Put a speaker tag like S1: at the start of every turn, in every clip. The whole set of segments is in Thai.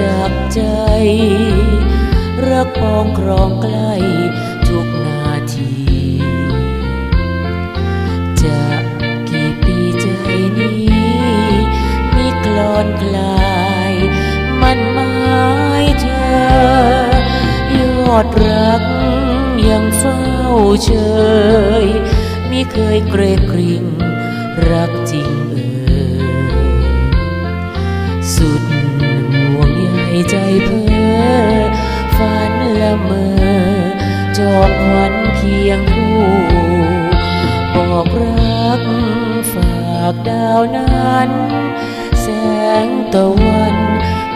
S1: จากใจ รักปองครองใกล้ทุกนาที จะกี่ปีใจนี้มีกลอนกลาย มันหมายเธอยอดรักยังเฝ้าเชยมิเคยเกรงกริงรัก จอบควันเคียงคู่บอกรักฝากดาวนั้น แสงตะวัน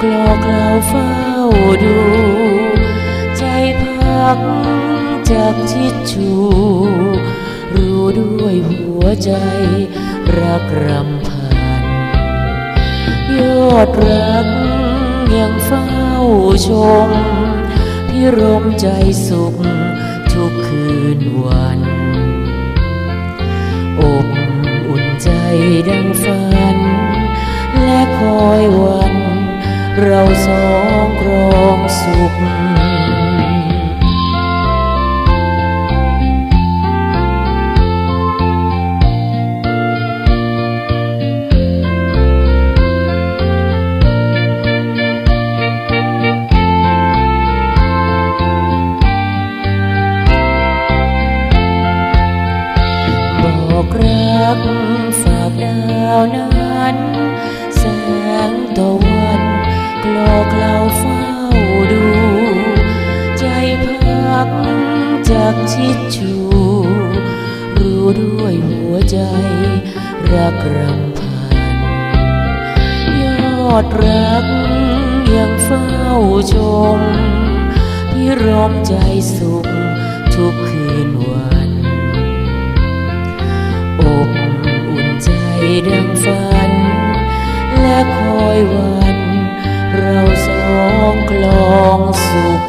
S1: กลอกคลาเฝ้าดู ใจพักจากชิดชู รู้ด้วยหัวใจ รักรำพัน ยอดรักยังเฝ้าชมพิรมใจสุข คืนวัน อบอุ่นใจดังฝัน และคอยวัน เราสองครองสุข นั้นแสงตะวันกลอกเหล่าเฝ้าดู ใจพักจากชิดชู รู้ด้วยหัวใจ รักรำพันยอดรักยังเฝ้าชม พิรมใจสุขทุกคืนวัน ดังฝัน และคอยวัน เราสองคลองสุข